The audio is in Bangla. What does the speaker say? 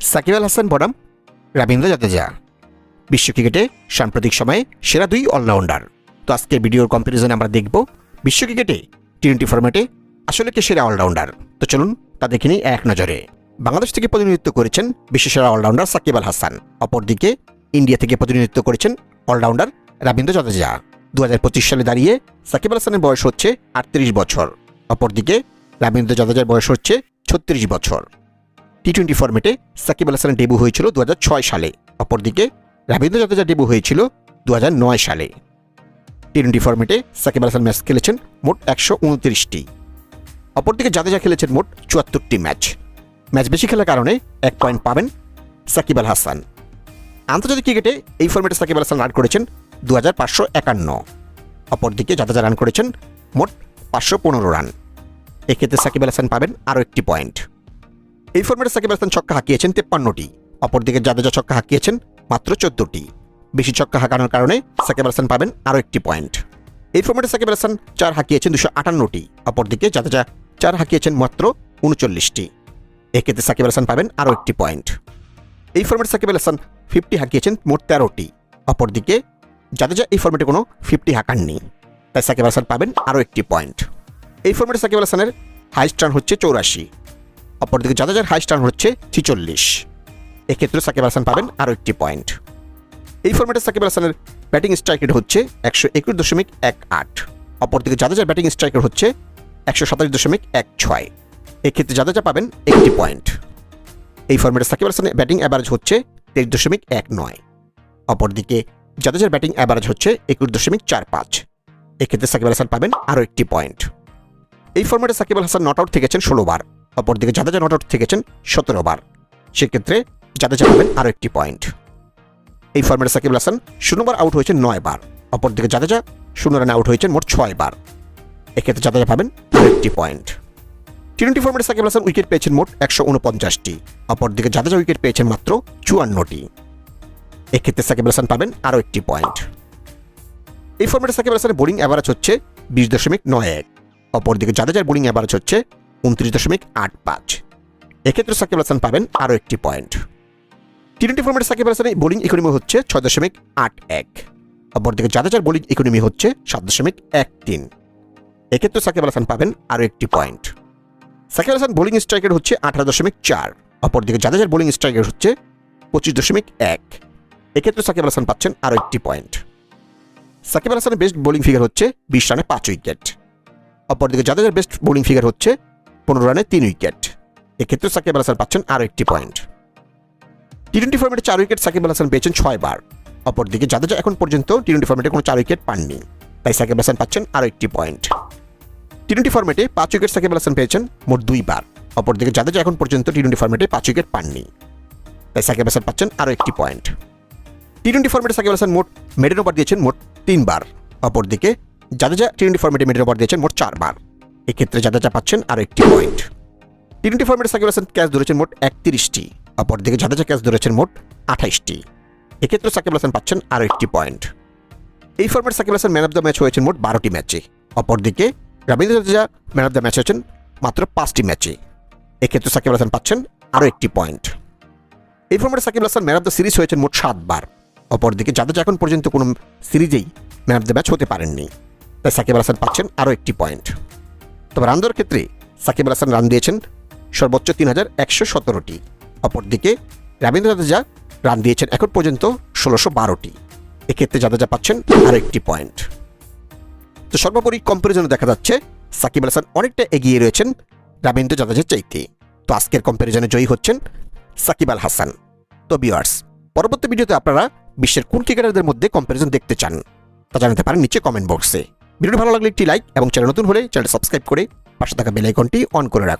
সাকিব আল হাসান বনাম, রবীন্দ্র জাদেজা। বিশ্ব ক্রিকেটে সাম্প্রতিক সময়ে সেরা দুই অলরাউন্ডার তো আজকের ভিডিওর কম্পারিজনে আমরা দেখব বিশ্ব ক্রিকেটে টোয়েন্টি ফরম্যাটে আসলে কে সেরা অলরাউন্ডার তো চলুন তা দেখে নিই এক নজরে। বাংলাদেশ থেকে প্রতিনিধিত্ব করেছেন বিশ্ব সেরা অলরাউন্ডার সাকিব আল হাসান। অপরদিকে ইন্ডিয়া থেকে প্রতিনিধিত্ব করেছেন অলরাউন্ডার রবীন্দ্র জাদেজা। দু হাজার পঁচিশ সালে দাঁড়িয়ে সাকিব আল হাসানের বয়স হচ্ছে আটত্রিশ বছর। অপরদিকে রবীন্দ্র জাদেজার বয়স হচ্ছে ছত্রিশ বছর। টি টোয়েন্টি ফরম্যাটে সাকিব আল হাসানের ডেবু হয়েছিল দু হাজার ছয় সালে। অপরদিকে রবীন্দ্র জাদেজার ডেবু হয়েছিল দু হাজার নয় সালে। টি টোয়েন্টি ফরম্যাটে সাকিব আল হাসান ম্যাচ খেলেছেন মোট একশো উনত্রিশটি। অপরদিকে জাদেজা খেলেছেন মোট চুয়াত্তরটি ম্যাচ ম্যাচ বেশি খেলার কারণে এক পয়েন্ট পাবেন সাকিব আল হাসান। আন্তর্জাতিক ক্রিকেটে এই ফর্মেটে সাকিব আল হাসান রান করেছেন দু হাজার পাঁচশো একান্ন। অপরদিকে জাদেজা রান করেছেন মোট পাঁচশো পনেরো রান এক্ষেত্রে সাকিব আল হাসান পাবেন আরও একটি পয়েন্ট এই ফর্মেটে সাকিব আল হাসান ছক্কা হাঁকিয়েছেন তেপ্পান্নটি। অপরদিকে জাদেজা ছক্কা হাঁকিয়েছেন মাত্র চোদ্দটি। বেশি ছক্কা হাঁকানোর কারণে সাকিব আল পাবেন আরও একটি পয়েন্ট। এই ফর্মেটে সাকিব আল হাসান চার হাঁকিয়েছেন দুশো আটান্নটি। অপরদিকে জাদেজা চার হাঁকিয়েছেন মাত্র উনচল্লিশটি। এক্ষেত্রে সাকিব আল পাবেন আরও একটি পয়েন্ট। এই ফর্মেটে সাকিব আল হাসান ফিফটি হাঁকিয়েছেন মোট তেরোটি। অপরদিকে জাদেজা এই ফর্মেটে কোনো ফিফটি হাঁকাননি। তাই সাকিব আল পাবেন আরও একটি পয়েন্ট। এই ফর্মেটে সাকিব আল হাসানের হাইস্ট রান হচ্ছে চৌরাশি। অপরদিকে জাদেজার হাইস্ট রান হচ্ছে ছিচল্লিশ। এক্ষেত্রে সাকিব হাসান পাবেন আরও একটি পয়েন্ট। এই ফর্মেটে সাকিব হাসানের ব্যাটিং স্ট্রাইক রেট হচ্ছে একশো একুশ দশমিক এক আট। অপরদিকে জাদেজার ব্যাটিং স্ট্রাইক রেট হচ্ছে একশো সাতাশ দশমিক এক ছয়। এক্ষেত্রে জাদেজা পাবেন একটি পয়েন্ট। এই ফর্মেটে সাকিব হাসানের ব্যাটিং অ্যাভারেজ হচ্ছে তেইশ দশমিক এক নয়। অপরদিকে জাদেজার ব্যাটিং অ্যাভারেজ হচ্ছে একুশ দশমিক চার পাঁচ। এক্ষেত্রে সাকিব হাসান পাবেন আরও একটি পয়েন্ট। এই ফর্মেটে সাকিব আল হাসান নট আউট থেকেছেন ষোলো বার। অপরদিকে জাদেজা নট আউট থেকেছেন সতেরো বার। সেক্ষেত্রে জাদেজা পাবেন আরও একটি পয়েন্ট এই ফর্মেটে সাকিব হাসান শূন্যবার আউট হয়েছেন নয় বার। অপরদিকে জাদেজা শূন্য রানে আউট হয়েছেন মোট ছয় বার। এক্ষেত্রে জাদেজা পাবেন একটি পয়েন্ট টি টোয়েন্টি ফর্মেটে সাকিব হাসান উইকেট পেয়েছেন মোট একশো উনপঞ্চাশটি। অপরদিকে জাদেজা উইকেট পেয়েছেন মাত্র চুয়ান্নটি। এক্ষেত্রে সাকিব হাসান পাবেন আরও একটি পয়েন্ট এই ফর্মেটে সাকিব হাসানের বোলিং অ্যাভারেজ হচ্ছে বিশ দশমিক নয় এক। অপরদিকে জাদেজার বোলিং অ্যাভারেজ হচ্ছে উনত্রিশ দশমিক আট পাঁচ। এক্ষেত্রে সাকিব হাসান পাবেন আরও একটি পয়েন্ট। টি টোয়েন্টি ফর্মেটে সাকিব হাসানের বোলিং ইকোনমি হচ্ছে ছয় দশমিক আট এক। অপরদিকে জাদেজার বোলিং ইকোনমি হচ্ছে সাত দশমিক এক তিন। এক্ষেত্রে সাকিব আল হাসান পাবেন আরও একটি পয়েন্ট। সাকিব আল হাসান বোলিং স্ট্রাইকের হচ্ছে আঠারো দশমিক চার। অপরদিকে জাদেজার বোলিং স্ট্রাইকের হচ্ছে পঁচিশ দশমিক এক। এক্ষেত্রে সাকিব আল হাসান পাচ্ছেন আরও একটি পয়েন্ট। সাকিব আল হাসানের বেস্ট বোলিং ফিগার হচ্ছে বিশ রানে পাঁচ উইকেট। অপরদিকে জাদেজার বেস্ট বোলিং ফিগার হচ্ছে পনেরো রানে তিন উইকেট। এক্ষেত্রে সাকিব আল হাসান পাচ্ছেন আরও একটি পয়েন্ট। টি টোয়েন্টি ফর্মেটে চার উইকেট সাকিব আল হাসান পেয়েছেন ছয় বার। অপরদিকে জাদেজা এখন পর্যন্ত টি টোয়েন্টি ফর্মেটে কোনো চার উইকেট পাননি। তাই সাকিব হাসান পাচ্ছেন আরও একটি পয়েন্ট। টি টোয়েন্টি ফর্মেটে পাঁচ উইকেট সাকিব আল হাসান পেয়েছেন মোট দুইবার অপরদিকে জাদেজা এখন পর্যন্ত টি টোয়েন্টি ফর্মেটে পাঁচ উইকেট পাননি। তাই সাকিব হাসান পাচ্ছেন আরও একটি পয়েন্ট। টি টোয়েন্টি ফর্মেটে সাকিব হাসান মোট মেডেন ওভার দিয়েছেন মোট তিনবার অপরদিকে জাদেজা টি টোয়েন্টি ফর্মেটে মেডেন ওভার দিয়েছেন মোট চারবার এক্ষেত্রে জাদেজা পাচ্ছেন আরও একটি পয়েন্ট। টি ফর্মেটে সাকিব হাসান ক্যাচ ধরেছেন মোট একত্রিশটি। অপরদিকে জাদেজা ক্যাচ ধরেছেন মোট আঠাইশটি। এক্ষেত্রে সাকিব হাসান পাচ্ছেন আরও একটি পয়েন্ট। এই ফর্মেটে Shakib Hasan man of the match হয়েছেন মোট বারোটি ম্যাচে। অপরদিকে Ravindra Jadeja man of the match হয়েছেন মাত্র পাঁচটি ম্যাচে। এক্ষেত্রে সাকিব হাসান পাচ্ছেন আরও একটি পয়েন্ট। এই ফর্মেটে Shakib Hasan man of the series হয়েছেন মোট সাতবার। অপরদিকে জাদেজা এখন পর্যন্ত কোনো সিরিজেই ম্যান অফ দ্য ম্যাচ হতে পারেননি। তাই সাকিব হাসান পাচ্ছেন আরও একটি পয়েন্ট। তবে রান দেওয়ার ক্ষেত্রে সাকিব আল হাসান রান দিয়েছেন সর্বোচ্চ তিন হাজার একশো সতেরোটি। অপরদিকে রবীন্দ্র জাদেজা রান দিয়েছেন এখন পর্যন্ত ষোলোশো বারোটি। এক্ষেত্রে জাদেজা পাচ্ছেন আরও একটি পয়েন্ট। তো সর্বোপরি কম্পারিজনে দেখা যাচ্ছে, সাকিব আল হাসান অনেকটা এগিয়ে রয়েছেন রবীন্দ্র জাদেজার চাইতে। তো আজকের কম্পারিজনে জয়ী হচ্ছেন সাকিব আল হাসান। তো বিয়ার্স পরবর্তী ভিডিওতে আপনারা বিশ্বের কোন ক্রিকেটারদের মধ্যে কম্পারিজন দেখতে চান তা জানাতে পারেন নিচে কমেন্ট বক্সে ভিডিওটি ভালো লাগলে একটি লাইক এবং চ্যানেল নতুন হলে চ্যানেল সাবস্ক্রাইব করে পাশে থাকা বেলাইকনটি অন করে রাখুন